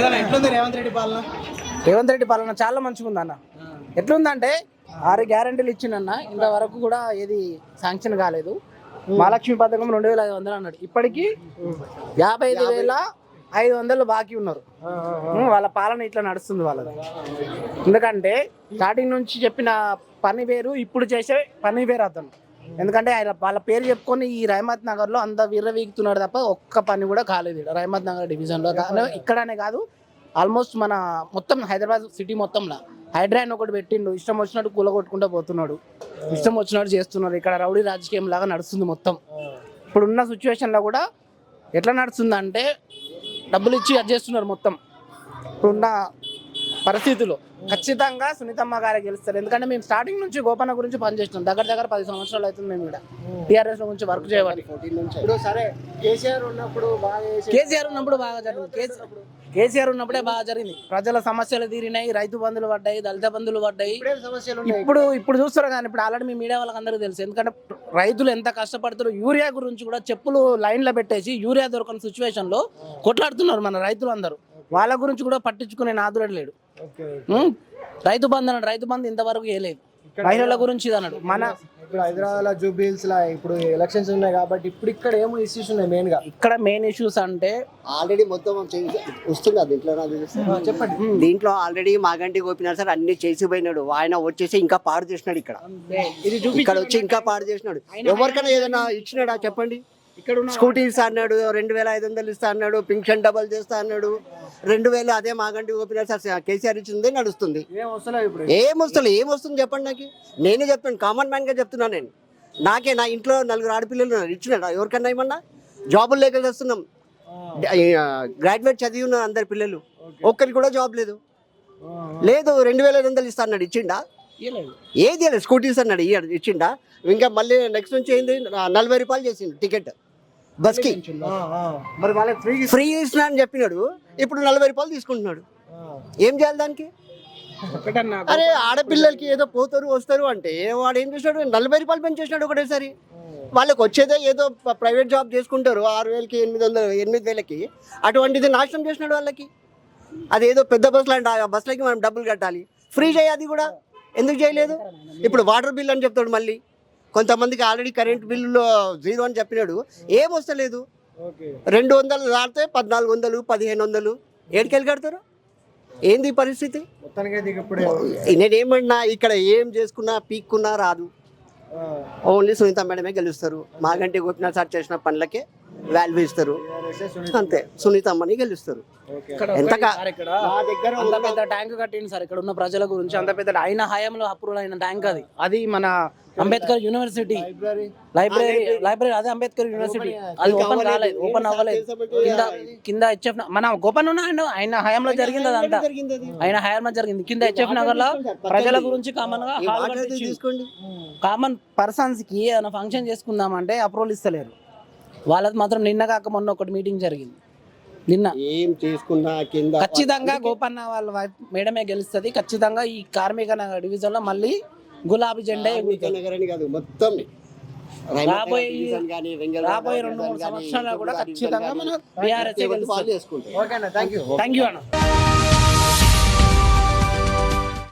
ఎట్లుంది రేవంత్ రెడ్డి పాలన? రేవంత్ రెడ్డి పాలన చాలా మంచిగా ఉంది అన్న. ఎట్లుందంటే ఆరు గ్యారంటీలు ఇచ్చిండన్న ఇంతవరకు కూడా ఏది శాంక్షన్ కాలేదు. మహాలక్ష్మి పథకం రెండు వేల ఐదు వందలు అన్నాడు. ఇప్పటికీ యాభై ఐదు వేల ఐదు వందలు బాకీ ఉన్నారు. వాళ్ళ పాలన ఇట్లా నడుస్తుంది వాళ్ళది. ఎందుకంటే స్టార్టింగ్ నుంచి చెప్పిన పని వేరు ఇప్పుడు చేసే పని వేరు అతను. ఎందుకంటే ఆయన వాళ్ళ పేరు చెప్పుకొని ఈ రహమత్ నగర్లో అంత విర్రవీగుతున్నాడు తప్ప ఒక్క పని కూడా కాలేదు రహమత్ నగర్ డివిజన్లో. ఇక్కడనే కాదు ఆల్మోస్ట్ మన మొత్తం హైదరాబాద్ సిటీ మొత్తంలో. హైడ్రాన్ ఒకటి పెట్టిండు ఇష్టం వచ్చినట్టు కూలగొట్టుకుంటూ పోతున్నాడు. ఇష్టం వచ్చినట్టు చేస్తున్నాడు. ఇక్కడ రౌడీ రాజకీయం లాగా నడుస్తుంది మొత్తం. ఇప్పుడున్న సిచ్యువేషన్లో కూడా ఎట్లా నడుస్తుందంటే డబ్బులు ఇచ్చి అది చేస్తున్నారు మొత్తం. ఇప్పుడున్న పరిస్థితుల్లో ఖచ్చితంగా సునీతమ్మ గారే గెలుస్తారు. ఎందుకంటే మేము స్టార్టింగ్ నుంచి గోపన్న గురించి పనిచేస్తున్నాం. దగ్గర దగ్గర పది సంవత్సరాలు అవుతుంది మేము ఇక్కడ టీఆర్ఎస్ గురించి వర్క్ చేయవాలి కేసీఆర్ ఉన్నప్పుడు కేసీఆర్ ఉన్నప్పుడు బాగా జరిగింది. కేసీ- కేసీఆర్ ఉన్నప్పుడే బాగా జరిగింది. ప్రజల సమస్యలు తీరినాయి రైతు బంధులు పడ్డాయి దళిత బంధులు పడ్డాయి. ఇప్పుడేం ఇప్పుడు ఇప్పుడు చూస్తారు కానీ ఇప్పుడు ఆల్రెడీ మీ మీడియా వాళ్ళకి అందరికీ తెలుసు. ఎందుకంటే రైతులు ఎంత కష్టపడుతారో యూరియా గురించి కూడా చెప్పులు లైన్లో పెట్టేసి యూరియా దొరకని సిచ్యువేషన్లో కొట్లాడుతున్నారు మన రైతులు అందరూ వాళ్ళ గురించి కూడా పట్టించుకునే నాదుడు లేడు? రైతు బంధు అన్నాడు. రైతు బంధు ఇంతవరకు వేయలేదు. మహిళల గురించి ఇది అన్నాడు. మన ఇప్పుడు హైదరాబాద్లో జూబిల్స్ లా ఇప్పుడు ఎలక్షన్స్ ఉన్నాయి కాబట్టి ఇప్పుడు ఇక్కడ ఏమో ఇష్యూస్ ఉన్నాయి మెయిన్గా. ఇక్కడ మెయిన్ ఇష్యూస్ అంటే ఆల్రెడీ మొత్తం వస్తుందా దీంట్లో? చెప్పండి. దీంట్లో ఆల్రెడీ మాగంటి గోపినాథ్ సార్ అన్ని చేసిపోయినాడు ఆయన వచ్చేసి ఇంకా పాడు చేసినాడు ఇక్కడ. ఇది ఇక్కడ వచ్చి ఇంకా పాడు చేసినాడు. ఎవరికైనా ఏదైనా ఇచ్చినాడా చెప్పండి? ఇక్కడ ఉన్న స్కూటీస్ అన్నాడు రెండు వేల ఐదు వందలు ఇస్తా అన్నాడు పింఛన్ డబల్ చేస్తా అన్నాడు రెండు వేలు అదే మాగంటి గోపినాథ్ సార్ కేసీఆర్ ఇచ్చిందే నడుస్తుంది. ఏం వస్తుంది ఏం వస్తుంది చెప్పండి నాకు? నేనే చెప్తాను కామన్ మ్యాన్గా చెప్తున్నాను నేను. నాకే నా ఇంట్లో నలుగురు ఆడపిల్లలు ఇచ్చినాడా ఎవరికన్నా ఏమన్నా జాబులు లేక చేస్తున్నాం. గ్రాడ్యుయేట్ చదివి ఉన్నారు అందరు పిల్లలు. ఒక్కరికి కూడా జాబ్ లేదు. లేదు రెండు వేల ఐదు వందలు ఇస్తా అన్నాడు ఇచ్చిండా. ఏది స్కూటీస్ అన్నాడు ఇచ్చిండా? ఇంకా మళ్ళీ నెక్స్ట్ నుంచి ఏంది? నలభై రూపాయలు చేసిండు టికెట్ బస్కి. ఆ, ఆ. మరి వాళ్ళకి ఫ్రీ ఫ్రీ ఇస్తున్నా అని చెప్పినాడు. ఇప్పుడు నలభై రూపాయలు తీసుకుంటున్నాడు. ఏం చేయాలి దానికి? అరే ఆడపిల్లలకి ఏదో పోతారు వస్తారు అంటే వాడు ఏం చేసినాడు నలభై రూపాయలు పెంచేసినాడు ఒకటేసారి. వాళ్ళకి వచ్చేదే ఏదో ప్రైవేట్ జాబ్ చేసుకుంటారు ఆరు వేలకి ఎనిమిది వందలు ఎనిమిది వేలకి. అటువంటిది నాశనం చేసినాడు వాళ్ళకి. అదేదో పెద్ద బస్సులు అంటే ఆ బస్సులకి మనం డబ్బులు కట్టాలి. ఫ్రీ చేయి అది కూడా. ఎందుకు చేయలేదు? ఇప్పుడు వాటర్ బిల్ అని చెప్తాడు మళ్ళీ. కొంతమందికి ఆల్రెడీ కరెంట్ బిల్లులో జీరో అని చెప్పినాడు. ఏం వస్తలేదు ఓకే. రెండు వందలు దాటితే పద్నాలుగు వందలు పదిహేను వందలు. ఏడికెళ్ళి కడతారు? ఏంది పరిస్థితి? నేనేమన్నా ఇక్కడ ఏం చేసుకున్నా పీక్కున్నా రాదు. ఓన్లీ సునీత మేడమే గెలుస్తారు. మాగంటి గోపినాథ్ సార్ చేసిన పనులకే వాల్యూ ఇస్తారు. అంతే. సునీత అమ్మని గెలుస్తారు. ఎంత దగ్గర అంత పెద్ద ట్యాంక్ కట్టింది సార్. ఇక్కడ ఉన్న ప్రజల గురించి అంత పెద్ద ఆయన హయాంలో అప్రూవల్ అయిన ట్యాంక్ అది. అది మన అంబేద్కర్ యూనివర్సిటీ. లైబ్రరీ లైబ్రరీ అదే అంబేద్కర్ యూనివర్సిటీ. అది ఓపెన్ కాలేదు ఓపెన్ అవ్వలేదు. కింద కింద హెచ్ఎఫ్ మన ఓపెన్ ఉన్న ఆయన ఆయన హయాంలో జరిగింది అదంతా. ఆయన హయాంలో జరిగింది. కింద హెచ్ఎఫ్ నగర్లో ప్రజల గురించి కామన్గా కామన్ పర్సన్స్కి ఏదైనా ఫంక్షన్ చేసుకుందామంటే అప్రూవల్ ఇస్తలేరు. వాళ్ళది మాత్రం నిన్న కాక మొన్న ఒకటి మీటింగ్ జరిగింది. నిన్న. ఏం చేసుకున్నా కింద ఖచ్చితంగా గోపన్న వాళ్ళ మేడమే గెలుస్తుంది. ఖచ్చితంగా ఈ కార్మిక నగర్ డివిజన్లో మళ్ళీ గులాబీ జెండా ఎగురుతుంది. కాదు మొత్తం రాబోయే రెండు మూడు సంవత్సరాలు కూడా ఖచ్చితంగా మన BRS thank you thank you అన్న.